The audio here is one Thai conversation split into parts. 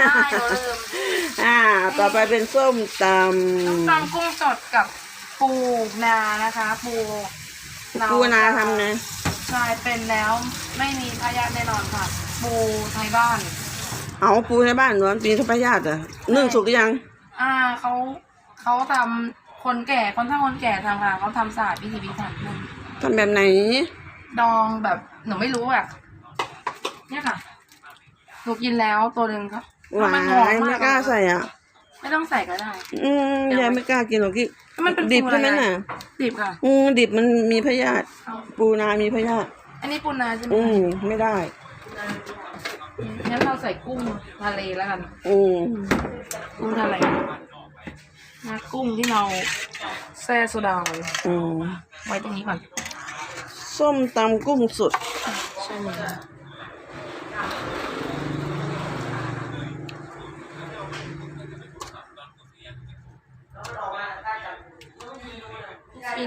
ได้เราลืมอ่า ต่อไปเป็นส้มตต้มำตำกุ้งสดกับปูนานะคะ ปูเรปูนาทำไงใช่เป็นแล้วไม่มีพยาธิแน่นอนค่ะ ปูไทยบ้าน เอาปูในบ้านนอนปีทพยาติอะนึ่งสุกหรือยัง อ่าเขาเขาทำคนแก่คนถ้าคนแก่ทำค่ะเขาทำสะอาดพิธีพิถันนึงทำแบบไหน ดองแบบหนูไม่รู้อะเนี่ยค่ะ หนูกินแล้วตัวหนึ่งครับหวามันหอมยไม่กล้าใส่อะ ไม่ต้องใส่ก็ได้ อืมยายไม่กล้ากินหรอกที่มันเป็นดิบปูใช่ไหมอะไรน่ะ ดิบค่ะ อืมดิบมันมีพยาธิปูนา มีพยาธิอันนี้ปูนาใช่ไหมอืมไม่ได้งั้นเราใส่กุ้งทะเลแล้วกัน อืมกุ้งทะเลนะกุ้งที่เราแช่โซดาไว้อืมไว้ตรงนี้ก่อน ส้มตำกุ้งสดใช่ไหม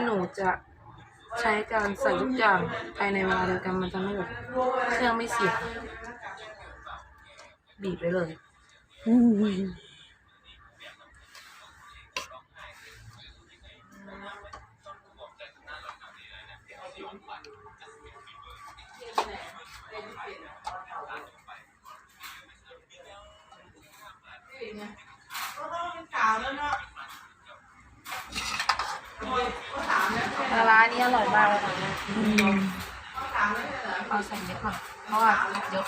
หนูจะใช้การใส่ทุกอย่างภายในเวลาเดียวกันมันจะไม่แบบเครื่องไม่เสีย บีบไปเลย อืม ปลาร้า นี่อร่อยมากเลยนะเอาใส่เยอะหน่อยเพราะว่าเยอะ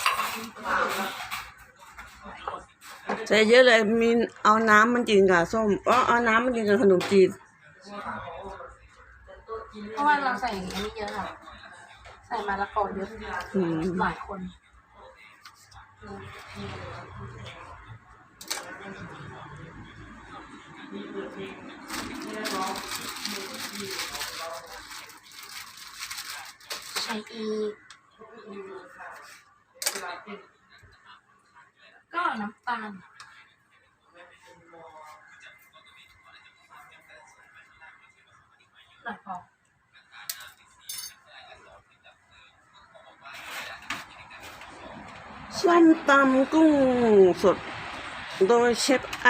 ใส่เยอะเลยมีเอาน้ำมันกินกับส้มอ๋อเอาน้ำมันกินกับขนมจีนเพราะว่าเราใส่อย่างนี้เยอะค่ะ ใส่มะละกอเยอะอืมหลายคนใส่อีก ก็น้ำตาลหน่อยพอส้มตำกุ้งสด โดยเชฟไอ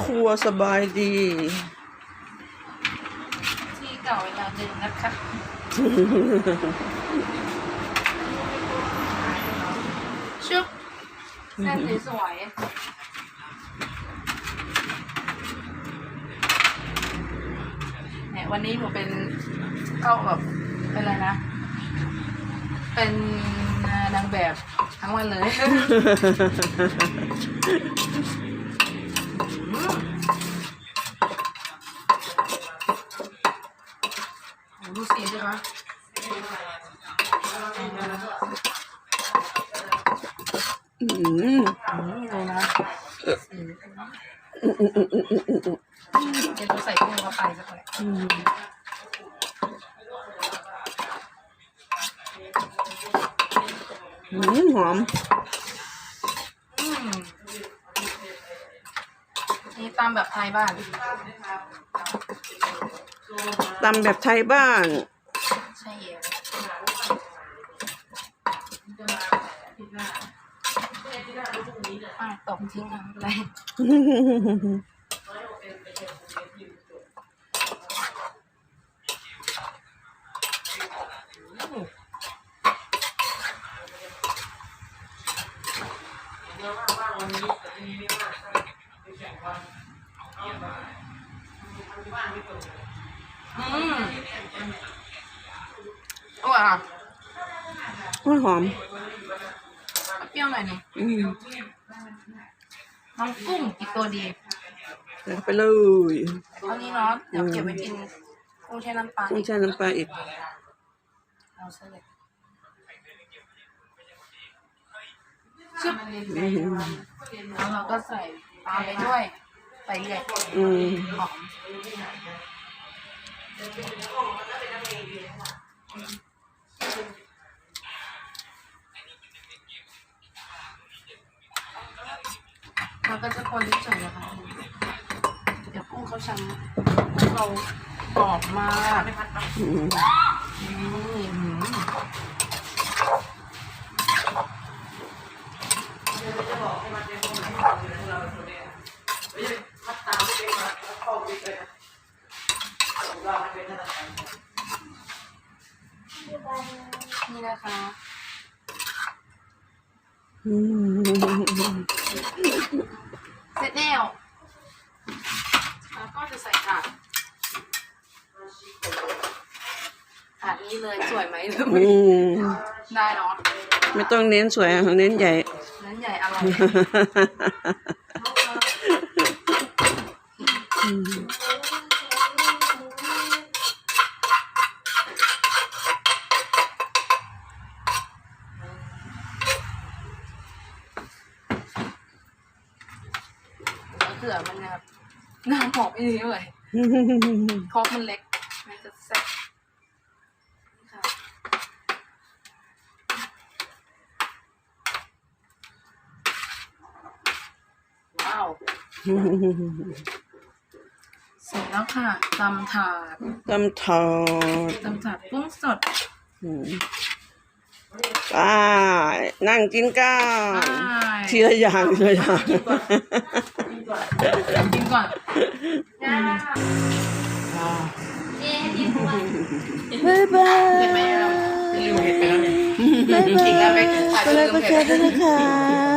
ครัวสบายดี นะคะชุบเส้นสวยเนี่ยวันนี้หนูเป็นเข้าแบบเป็นอะไรนะ เป็นนางแบบทั้งวันเลย โอ้ดูสีสิคะ อืม อื มเลยนะเดี๋ยวจะใส่กุ้งเข้าไปสักหน่อยอืมอืมหอมอืมนี่ตามแบบไทยบ้านตำแบบไทยบ้าน ใช่เอ๋ อะตกทิ้งอะไรไรอืมอร่อยอะโอ้ยหอมเป รี้ยวหน่อยหนึงอืมน้องกุ้งอีกตัวดีใส่เข้าไปเลยเท่านี้เนาะเดี๋ยวเก็บไว้กินกุ้งแช่น้ำปลาต้ออีงกใช้น้ำปลาอีกเอาซะเลยชึบอืมแล้วเราก็ใส่ตามไปด้วย ไปเรื่อยอืมหอม เราก็จะคนเฉยๆนะคะเดี๋ยวกุ้งเขาช้ำกุ้งเรากรอบมากอืมนี่หืมนี่นะคะ อืม เสร็จแล้วแล้วก็จะใส่ถาดถาดนี้เลยสวยไหมหรืออืไม่มได้เนาะไม่ต้องเน้นสวยอะเน้นใหญ่ นั้นใหญ่อร่อยมะ เขือมันแบบน้ำหอมอีนี้เลยคอกมันเล็กมันจะแซ่บนี่ค่ะว้าวเสร็จแล้วค่ะตำถาดตำถอดตำถาดกุ้งสดอืมไป้านั่งกินก้าวไปทีละอย่างทีละอย่างกินก่อนย่าบ๊ายบายเห็นไหมเราลืมเห็นไปแล้วเนี่ยบ๊ายบายจริงๆแล้วไปถ่ายไปเลยรูก็ปแชร์ด้วยนะคะ